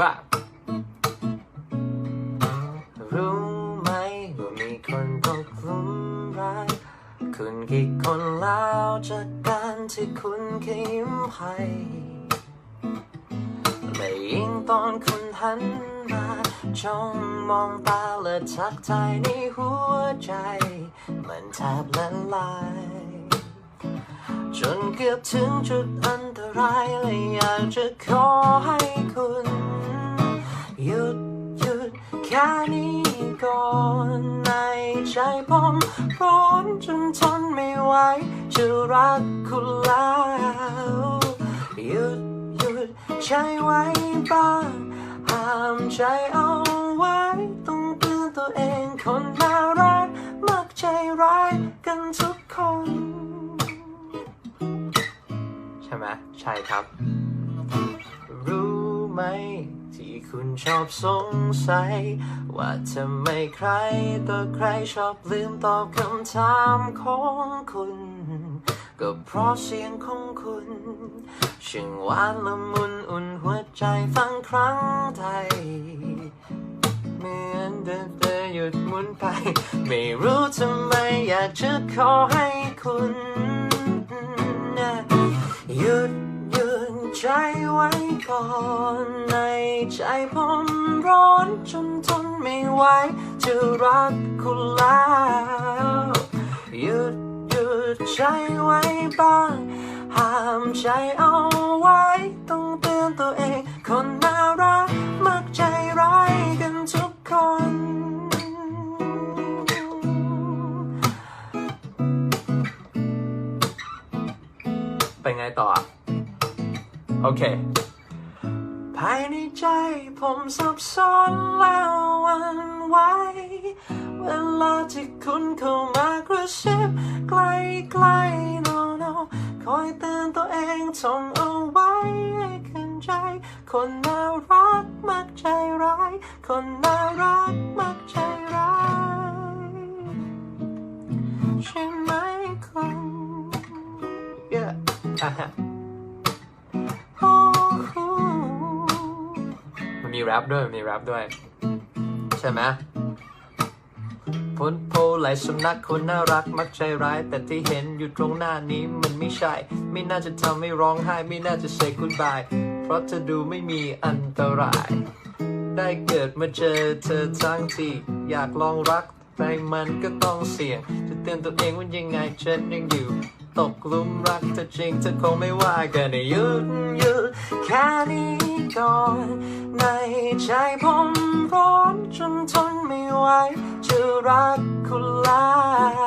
บ้ารู้ไหมว่ามีคนตกหลุมรักคุณกี่คนแล้วจากการที่คุณเคยยิ้มให้และยิ่งตอนคุณหันมาจ้องมองตาและทักทายในหัวใจ มันแทบละลายจนเกือบถึงจุดอันตรายและอยากจะขอให้คุณ ค่นี้ก่อนในใจผมร้อนจนทนไม่ไหวจะรักคุณแล้วหยุดหยุดใช้ไว้บ้างห้ามใจเอาไว้ ต้องเตือนตัวเองคนน่ารักมักใจร้ายกันทุกคน ใช่ไหมใช่ครับ รู้ไหม คุณชอบสงสัย ว่าทำไมใครต่อใครชอบลืมตอบคำถามของคุณ ก็เพราะเสียงของคุณช่างหวานละมุนอุ่นหัวใจฟังครั้งใดเหมือนเดินเดินหยุดหมุนไป ไม่รู้ทำไมอยากจะขอให้คุณหยุดหยุด ใจไว้ก่อนในใจผมร้อนจนทนไม่ไหวจะรักคุณแล้วหยุดหยุดใจไว้บ้างห้ามใจเอาไว้ ต้องเตือนตัวเอง คนน่ารักมักใจร้ายกันทุกคนไปไงต่อ โอเค ภายในใจผมสับสนแล้ววันไหวเวลาที่คุณเข้ามากระซิบใกล้ๆ no no คอยเตือนตัวเองท่องเอาไว้ให้ขึ้นใจ คนน่ารักมักใจร้าย คนน่ารักมักใจร้ายใช่ไหมคุณ yeah มีแรปด้วยมีแรปด้วย ใช่ไหมพ้นโพไหลสุนัขคนน่ารักมักใจร้าย แต่ที่เห็นอยู่ตรงหน้านี้มันไม่ใช่ ไม่น่าจะทำให้ร้องไห้ ไม่น่าจะ say goodbye เพราะเธอดูไม่มีอันตราย ได้เกิดมาเจอเธอทั้งที่อยากลองรักแต่มันก็ต้องเสี่ยง จะเตือนตัวเองว่ายังไงฉันยังอยู่ ตกหลุมรักเธอจริงเธอคงไม่ว่ากันให้หยุดหยุดแค่นี้ก่อน ในใจผมร้อนจนทนไม่ไหวจะรักคุณแล้ว